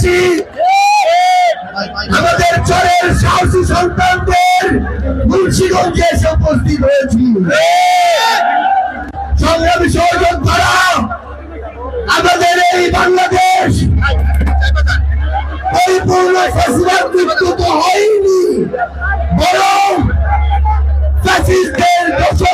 করেছি আমাদের চরের সাহসী সন্তানদের মুন্সিগঞ্জে এসে উপস্থিত হয়েছি। সংগ্রামী করা আমাদের এই বাংলাদেশ পরিপূর্ণ ফেসিবাদ মুক্ত হয়নি, বরং ফ্যাসিস্টের দোষর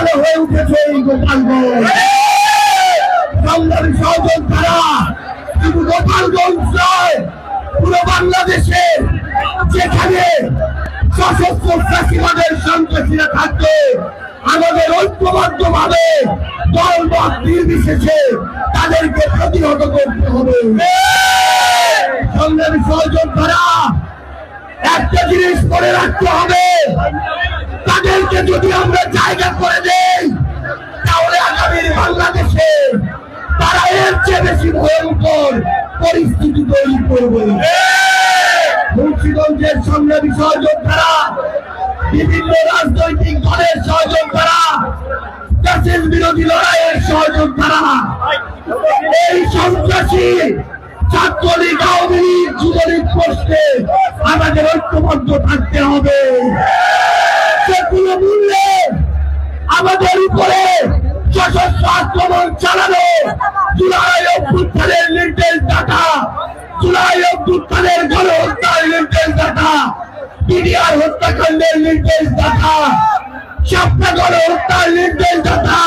আস্থানে হয়ে উঠেছে এই গোপালগঞ্জ সহযোগ তারা শুধু গোপালগঞ্জ পুরো বাংলাদেশে যেখানে সশস্ত্র ফাঁসিবাদের সন্ত্রাসীরা থাকবে, আমাদের ঐক্যবদ্ধ ভাবে দল মত নির্বিশেষে তাদেরকে প্রতিহত করতে হবে। সংগ্রামী সহযোগ তারা একটা জিনিস করে রাখতে হবে তাদেরকে যদি আমরা জায়গা করে দেই, তাহলে আগামীর বাংলাদেশে তারা এর চেয়ে বেশি ভয়ঙ্কর পরিস্থিতি তৈরি করবে। মুন্সিগঞ্জের সংগ্রামী সহযোদ্ধারা, বিভিন্ন রাজনৈতিক দলের সহযোদ্ধারা, দেশের বিরোধী লড়াইয়ের সহযোদ্ধারা, এই সন্ত্রাসী ছাত্রলীগ আওয়ামী লীগ যুবলীগ প্রশ্নে আমাদের ঐক্যবদ্ধ থাকতে হবে। সে কোনো মূল্যে আমাদের উপরে সশস্ত্র আক্রমণ চালানো জুলাই অভ্যুত্থানের নির্দেশ ডাটা জুলাই অভ্যুত্থানের গণহত্যার নির্দেশ ডাটা বিডিআর হত্যাকাণ্ডের নির্দেশ ডাটা সাপটা গণহত্যার নির্দেশ ডাটা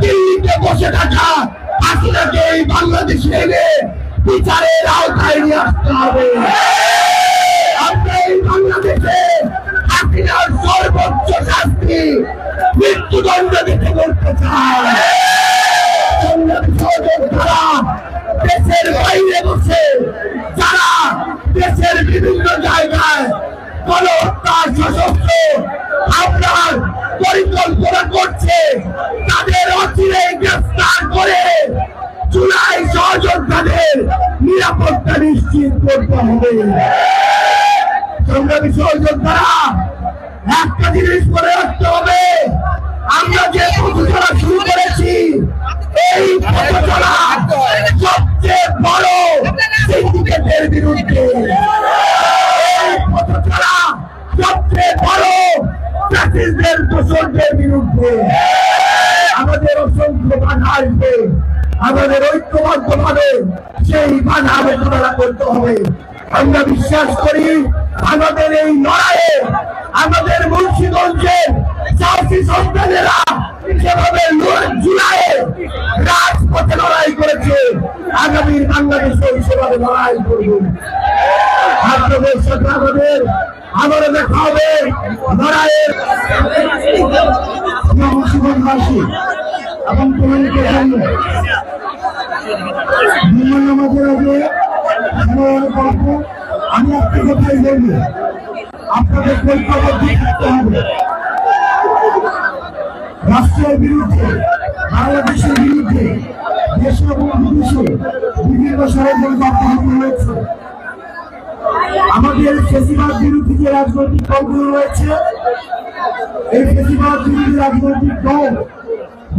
দিল্লিতে বসে থাকা হাসিনাকে এই বাংলাদেশে এনে বিচারের আওতায় নিয়ে আসতে হবে। আমরা এই বাংলাদেশে হাসিনার সর্বোচ্চ শাস্তি মৃত্যুদণ্ড দিতে করতে সংগ্রামী দেশের বাইরে বসে। যারা দেশের বিভিন্ন জায়গায় করছে, তাদের অচিরেই গ্রেফতার করে জুলাই সহযোদ্ধাদের নিরাপত্তা নিশ্চিত করতে হবে। সংগ্রামী সহযোদ্ধারা একটা জিনিস মনে রাখতে হবে। আমরা যে পথচলা শুরু করেছি, এই পথচলা সবচেয়ে বড় সিন্ডিকেটের বিরুদ্ধে। সবচেয়ে বড় আমাদের ঐক্যবদ্ধ ভাবে সেই বাধা মোকাবেলা করতে হবে। আমরা বিশ্বাস করি, আমাদের এই লড়াইয়ে আমাদের মুন্সিগঞ্জের সাহসী সন্তানেরা যেভাবে জুলাইয়ে রাজপথে লড়াই করেছে আগামীর বাংলাদেশে সেভাবে লড়াই করবে। আপনাদের সাথে আমাদের আবারও দেখা হবে লড়াইয়ের। মুন্সিগঞ্জবাসী, এবং তোমাদেরকে গল্প আমি একটা কথাই বলব আপনাদের থাকতে হবে। রাষ্ট্রের বিরুদ্ধে, বাংলাদেশের বিরুদ্ধে দেশ এবং বিদেশে বিভিন্ন ষড়যন্ত্র অব্যাহত রয়েছে আমাদের ফেসিবাদ বিরোধী যে রাজনৈতিক দলগুলো রয়েছে, এই ফেসিবাদ বিরোধী রাজনৈতিক দল,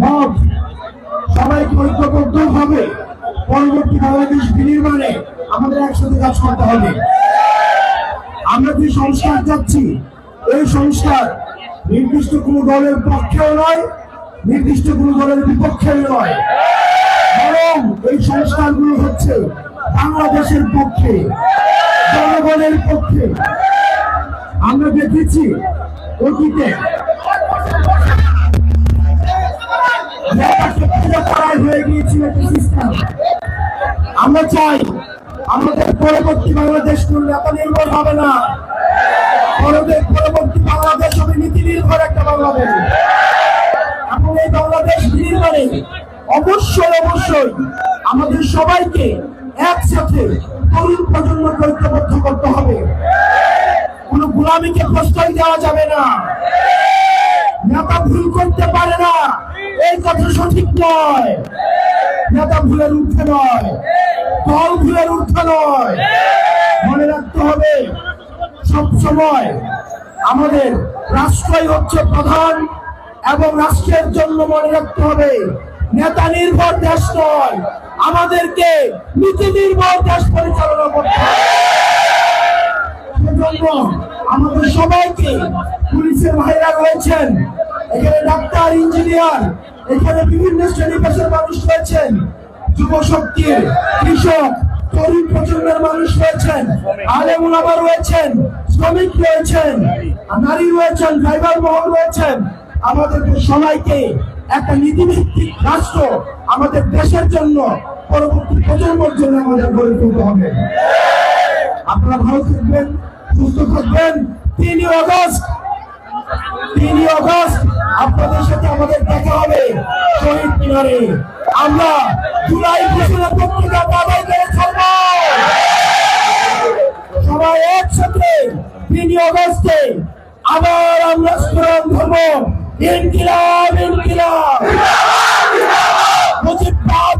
মত সবাইকে ঐক্যবদ্ধ হবে পরবর্তী বাংলাদেশ বিনির্মাণে আমাদের একসাথে কাজ করতে হবে। আমরা যে সংস্কার যাচ্ছি এই সংস্কার নির্দিষ্ট কোনো দলের পক্ষেও নয়, নির্দিষ্ট কোনো দলের বিপক্ষেও নয়। বরং এই সংস্কারগুলো হচ্ছে বাংলাদেশের পক্ষে, জনগণের পক্ষে। আমরা দেখেছি অতীতে হয়ে গিয়েছিল আমরা চাই আমাদের পরবর্তী বাংলাদেশ কোন নেতা নির্ভর হবে না। পরবর্তী পরবর্তী বাংলাদেশ হবে নীতি নির্ভর একটা বাংলাদেশ। এখন এই বাংলাদেশ নির্মাণে অবশ্যই অবশ্যই আমাদের সবাইকে একসাথে তরুণ প্রজন্মকে ঐক্যবদ্ধ করতে হবে। কোন গোলামীকে প্রশ্রয় দেওয়া যাবে না। নেতা ভুল করতে পারে না। এই কথা সঠিক নয়। নেতা ভুলের ঊর্ধ্বে নয়। দল ভুলের ঊর্ধ্বে নয় মনে রাখতে হবে, সব সময় আমাদের রাষ্ট্রই হচ্ছে প্রধান এবং রাষ্ট্রের জন্য মনে রাখতে হবে, নেতা নির্ভর দেশ নয়, আমাদেরকে নীতি নির্ভর দেশ পরিচালনা করতে হবে। আমাদের সবাইকে পুলিশের ভাইরা রয়েছেন, এখানে ডাক্তার, ইঞ্জিনিয়ার, এখানে বিভিন্ন শ্রেণি পেশার মানুষ রয়েছেন যুব শক্তির কৃষক, তরুণ প্রজন্মের মানুষ রয়েছেন আলেম ওলামা রয়েছেন, শ্রমিক রয়েছেন, নারী রয়েছেন ড্রাইভার মহল রয়েছেন। আমাদেরকে সবাইকে একটা নীতিভিত্তিক রাষ্ট্র আমাদের দেশের জন্য, পরবর্তী প্রজন্মের জন্য আমাদের গড়ে তুলতে হবে। আপনারা ভালো থাকবেন, সুস্থ থাকবেন। তিনই অগস্ট তিনই অগস্ট আপনাদের সাথে আমাদের দেখা হবে শহীদ মিনারে। আমরা জুলাই ঘোষণা পত্রিকা আদায় করে ছাড়ব। সবাই একসাথে তিনি অগস্টে আবার আমরা স্মরণ ধর্ম ইনকিলাব ইনকিলাব। মুজিবাদ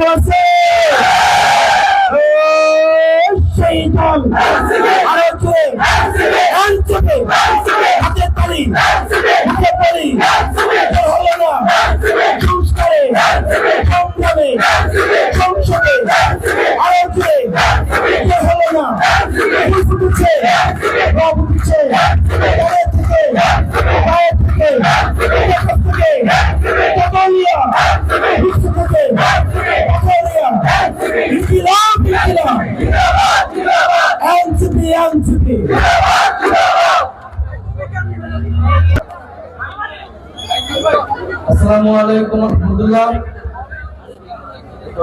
করেছে সেই দল। আরও জোরে হাতে তালি। হাতে তালি বের হলো না সংস্কারে সংগ্রামে সংসদে আরও জোরে বের হলো না ফুল ফুটেছে রব উঠছে পরে থেকে গায়ে থেকে দেশের থেকে কতলিয়া বিশ্ব থেকে কতলিয়া ইনকিলাব ইনকিলাব এনসিপি এনসিপি আসসালামু আলাইকুম রহমতুল্লাহ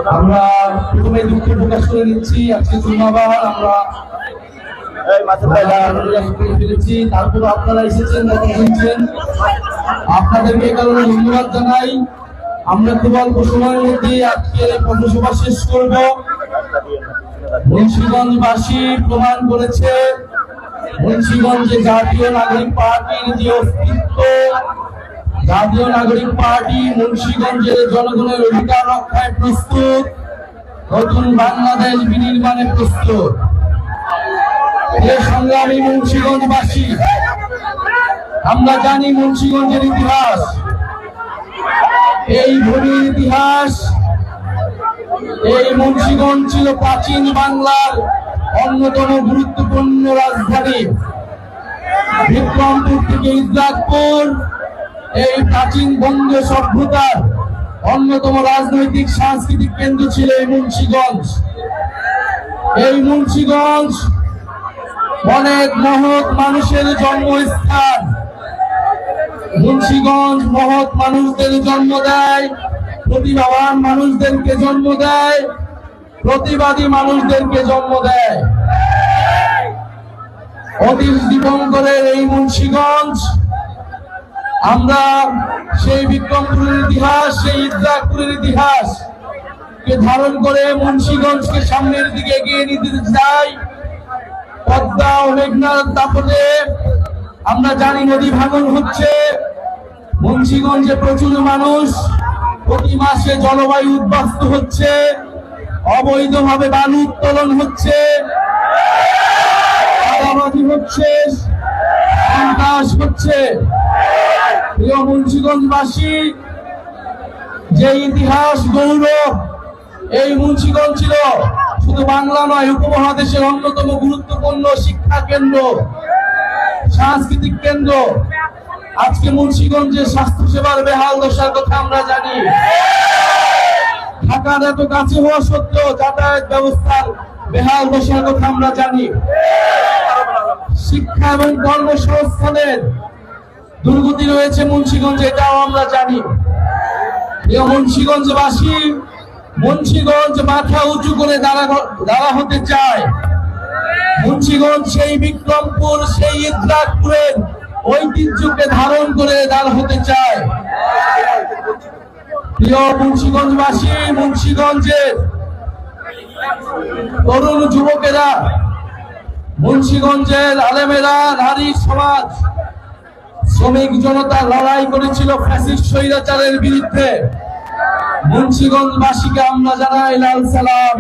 আমরা প্রথমে দুঃখ প্রকাশ করে নিচ্ছি আজকে জুমাবার আমরা তারপর আপনারা এসেছেন আপনাদেরকে কারণে ধন্যবাদ জানাই। আমরা খুব অল্প সময়ের মধ্যে আজকের এই পথসভা শেষ করব। মুন্সিগঞ্জবাসী প্রমাণ করেছে মুন্সিগঞ্জে জাতীয় নাগরিক পার্টির যে অস্তিত্ব জাতীয় নাগরিক পার্টি মুন্সিগঞ্জের জনগণের অধিকার রক্ষায় প্রস্তুত। নতুন বাংলাদেশ বিনির্মাণে প্রস্তুত। এ সংগ্রামী মুন্সিগঞ্জবাসী, আমরা জানি মুন্সিগঞ্জের ইতিহাস। এই ভূমির ইতিহাস, এই মুন্সিগঞ্জ ছিল প্রাচীন বাংলার অন্যতম গুরুত্বপূর্ণ রাজধানী। বিক্রমপুর থেকে ইসলাকপুর এই প্রাচীন বঙ্গ সভ্যতার অন্যতম রাজনৈতিক সাংস্কৃতিক কেন্দ্র ছিল এই মুন্সিগঞ্জ। এই মুন্সিগঞ্জ অনেক মহৎ মানুষের জন্মস্থান। মুন্সিগঞ্জ মহৎ মানুষদের জন্ম দেয়, প্রতিভাবান মানুষদেরকে জন্ম দেয়, প্রতিবাদী মানুষদেরকে জন্ম দেয়। অতীশ দীপঙ্করের এই মুন্সিগঞ্জ আমরা সেই বিক্রমপুরের ইতিহাস, সেই ইদ্রাকপুরের ইতিহাস কে ধারণ করে মুন্সীগঞ্জকে সামনের দিকে এগিয়ে নিতে চাই। পদ্মা ও মেঘনার দাপটে আমরা জানি নদী ভাঙন হচ্ছে। মুন্সীগঞ্জে প্রচুর মানুষ প্রতি মাসে জলবায়ু উদ্বাস্ত হচ্ছে। অবৈধভাবে বালু উত্তোলন হচ্ছে। হচ্ছে। হচ্ছে। প্রিয় মুন্সিগঞ্জবাসী, যে ইতিহাস, গৌরব এই মুন্সিগঞ্জ ছিল শুধু বাংলা নয়, উপমহাদেশের অন্যতম গুরুত্বপূর্ণ শিক্ষা কেন্দ্র, সাংস্কৃতিক কেন্দ্র। আজকে মুন্সিগঞ্জের স্বাস্থ্য সেবার বেহাল দশার কথা আমরা জানি। ঢাকার এত কাছে হওয়া সত্ত্বেও যাতায়াত ব্যবস্থার বেহাল দশার কথা আমরা জানি। শিক্ষা এবং কর্মসংস্থানের দুর্গতি রয়েছে মুন্সিগঞ্জে, এটাও আমরা জানি। প্রিয় মুন্সিগঞ্জবাসী, মুন্সিগঞ্জ মাথা উঁচু করে দাঁড়া দাঁড়া হতে চায়। মুন্সিগঞ্জ সেই বিক্রমপুর, সেই ইদ্রাকপুরের ঐতিহ্যকে ধারণ করে দাঁড় হতে চায়। প্রিয় মুন্সিগঞ্জবাসী, মুন্সিগঞ্জের তরুণ যুবকেরা, মুন্সিগঞ্জের আলেমেরা, নারী সমাজ শ্রমিক জনতা লড়াই করেছিল ফ্যাসিস্ট স্বৈরাচারের বিরুদ্ধে। মুন্সিগঞ্জবাসীকে আমরা জানাই লাল সালাম।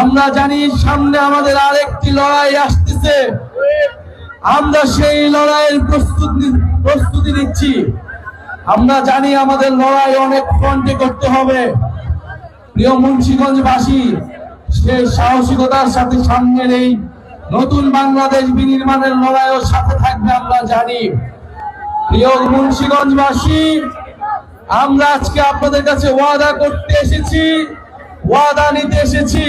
আমরা জানি সামনে আমাদের আরেকটি লড়াই আসতেছে। আমরা সেই লড়াইয়ের প্রস্তুতি প্রস্তুতি নিচ্ছি। আমরা জানি আমাদের লড়াই অনেক ফ্রন্টে করতে হবে। প্রিয় মুন্সিগঞ্জবাসী সেই সাহসিকতার সাথে সামনে এই নতুন বাংলাদেশ বিনির্মাণের লড়াইও সাথে থাকবে, আমরা জানি। প্রিয় মুন্সিগঞ্জবাসী, আমরা আজকে আপনাদের কাছে ওয়াদা করতে এসেছি, ওয়াদা নিতে এসেছি।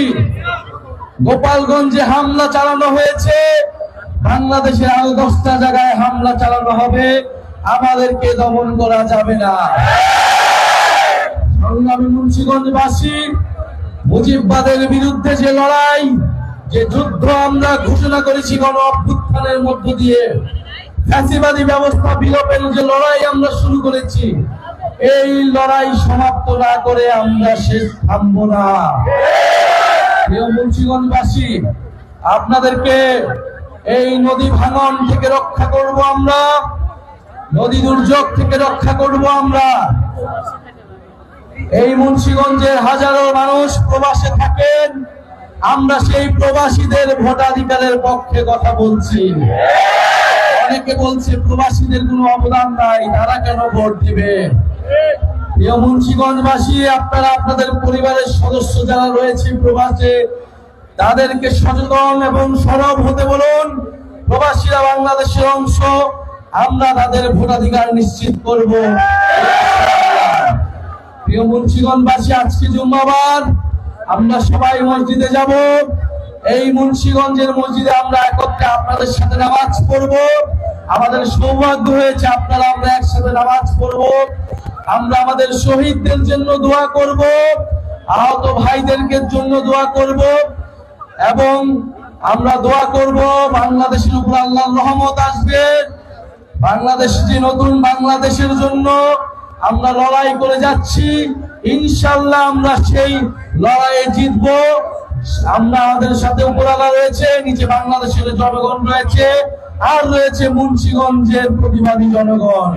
গোপালগঞ্জে হামলা চালানো হয়েছে, বাংলাদেশের আরও দশটা জায়গায় হামলা চালানো হবে, আমাদেরকে দমন করা যাবে না। সংগ্রামী মুন্সিগঞ্জবাসী, মুজিববাদের বিরুদ্ধে যে লড়াই যে যুদ্ধ আমরা ঘোষণা করেছি গণ অভ্যুত্থানের মধ্য দিয়ে, ফ্যাসিবাদী ব্যবস্থা বিলোপের যে লড়াই আমরা শুরু করেছি, এই লড়াই সমাপ্ত না করে আমরা শেষ থামবো না। মুন্সিগঞ্জবাসী, আপনাদেরকে এই নদী ভাঙন থেকে রক্ষা করব আমরা, নদী দুর্যোগ থেকে রক্ষা করব আমরা। এই মুন্সিগঞ্জের হাজারো মানুষ প্রবাসে থাকেন। আমরা সেই প্রবাসীদের ভোটাধিকারের পক্ষে কথা বলছি। অনেকে বলছে, প্রবাসীদের কোনো অবদান নাই, তারা কেন ভোট দিবে? মুন্সিগঞ্জবাসী, আপনারা আপনাদের পরিবারের সদস্য যারা রয়েছে প্রবাসে, তাদেরকে সচেতন এবং সরব হতে বলুন। প্রবাসীরা বাংলাদেশের অংশ, আমরা তাদের ভোটাধিকার নিশ্চিত করব। প্রিয় মুন্সিগঞ্জবাসী, আজকে জুম্মাবার। আমরা সবাই মসজিদে যাব। এই মুন্সিগঞ্জের মসজিদে আমরা একত্রে আপনাদের সাথে নামাজ পড়ব। আমাদের সৌভাগ্য হয়েছে আপনারা আমরা একসাথে নামাজ পড়ব। আমরা আমাদের শহীদদের জন্য দোয়া করব। আহত ভাইদেরকে জন্য দোয়া করব। এবং আমরা দোয়া করব, বাংলাদেশের উপর আল্লাহর রহমত আসবে। বাংলাদেশ যে নতুন বাংলাদেশের জন্য আমরা লড়াই করে যাচ্ছি। ইনশাল্লাহ আমরা সেই লড়াইয়ে জিতব। আমরা আমাদের সাথে উপরালা রয়েছে, নিচে বাংলাদেশের জনগণ রয়েছে, আর রয়েছে মুন্সিগঞ্জের প্রতিবাদী জনগণ।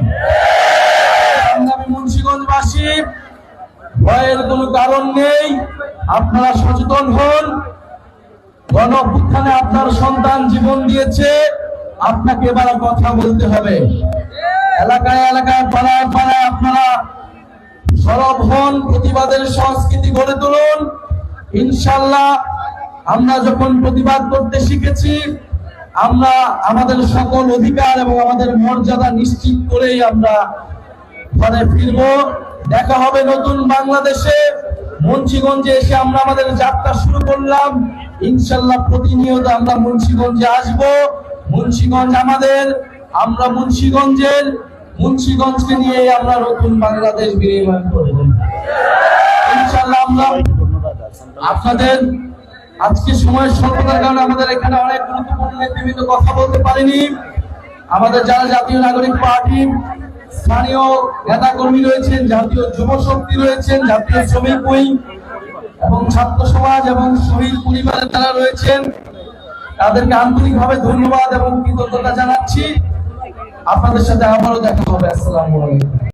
আমি মুন্সিগঞ্জবাসী, ভয়ের কোনো কারণ নেই, আপনারা সচেতন হন। গণ আপনার সন্তান জীবন দিয়েছে, আপনাকে এবার কথা বলতে হবে। এলাকায় এলাকায় পাড়ায় পাড়ায় আপনারা সরব হন প্রতিবাদের সংস্কৃতি গড়ে তুলুন। ইনশাল্লাহ আমরা যখন প্রতিবাদ করতে শিখেছি, আমরা আমাদের সকল অধিকার এবং আমাদের মর্যাদা নিশ্চিত করেই আমরা ঘরে ফিরবো। দেখা হবে নতুন বাংলাদেশে। মুন্সিগঞ্জে এসে আমরা আমাদের যাত্রা শুরু করলাম। ইনশাল্লাহ প্রতিনিয়ত আমরা মুন্সিগঞ্জে আসব। মুন্সিগঞ্জ আমাদের, আমরা মুন্সিগঞ্জের মুন্সিগঞ্জকে নিয়ে আমরা নতুন বাংলাদেশ বিনির্মাণ করব ইনশাল্লাহ আমরা আপনাদের আজকে সময় স্বল্পতার কারণে আমাদের এখানে অনেক গুরুত্বপূর্ণ নেতৃবৃন্দ কথা বলতে পারিনি। আমাদের যারা জাতীয় নাগরিক পার্টি, স্থানীয় নেতা কর্মী রয়েছেন, জাতীয় যুব শক্তি রয়েছেন, জাতীয় শ্রমিক উইং এবং ছাত্র সমাজ এবং শহীদ পরিবারের যারা রয়েছেন, তাদেরকে আন্তরিকভাবে ধন্যবাদ এবং কৃতজ্ঞতা জানাচ্ছি। আপনাদের সাথে আবারও দেখা হবে। আসসালামু আলাইকুম।